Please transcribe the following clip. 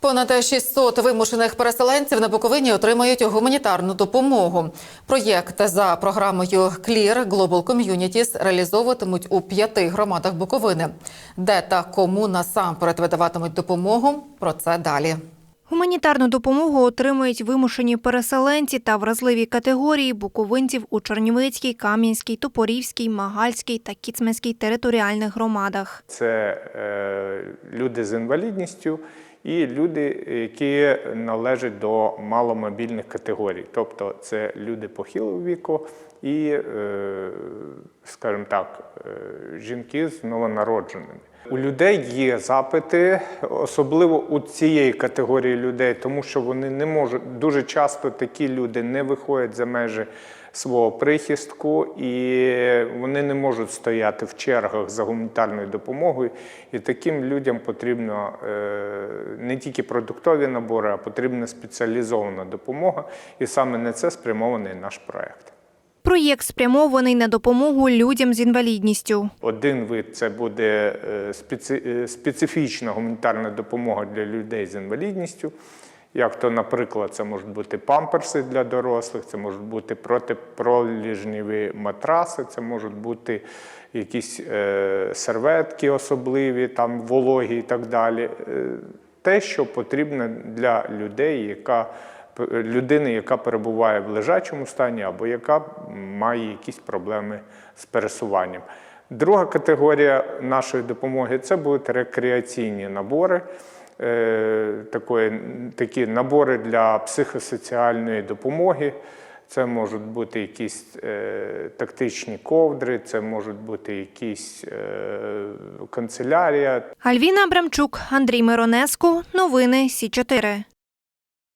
Понад 600 вимушених переселенців на Буковині отримають гуманітарну допомогу. Проєкт за програмою Clear Global Communities реалізовуватимуть у п'яти громадах Буковини. Де та кому насамперед видаватимуть допомогу? Про це далі. Гуманітарну допомогу отримують вимушені переселенці та вразливі категорії буковинців у Чернівецькій, Кам'янській, Топорівській, Магальській та Кіцманській територіальних громадах. Це е, люди з інвалідністю і люди, які належать до маломобільних категорій. Тобто це люди похилого віку і, е, скажімо так, е, жінки з новонародженими. У людей є запити, особливо у цієї категорії людей, тому що вони не можуть дуже часто такі люди не виходять за межі свого прихистку, і вони не можуть стояти в чергах за гуманітарною допомогою. І таким людям потрібно е, не тільки продуктові набори, а потрібна спеціалізована допомога. І саме на це спрямований наш проект. Проєкт спрямований на допомогу людям з інвалідністю. Один вид це буде е, е, специфічна гуманітарна допомога для людей з інвалідністю. Як то, наприклад, це можуть бути памперси для дорослих, це можуть бути протипроліжневі матраси, це можуть бути якісь е, серветки особливі, там вологі і так далі. Е, те, що потрібно для людей, яка людини, яка перебуває в лежачому стані або яка має якісь проблеми з пересуванням. Друга категорія нашої допомоги це будуть рекреаційні набори, е, такі набори для психосоціальної допомоги. Це можуть бути якісь е, тактичні ковдри, це можуть бути якісь е, канцелярія, Альвіна Абрамчук, Андрій Миронеску. Новини Сі 4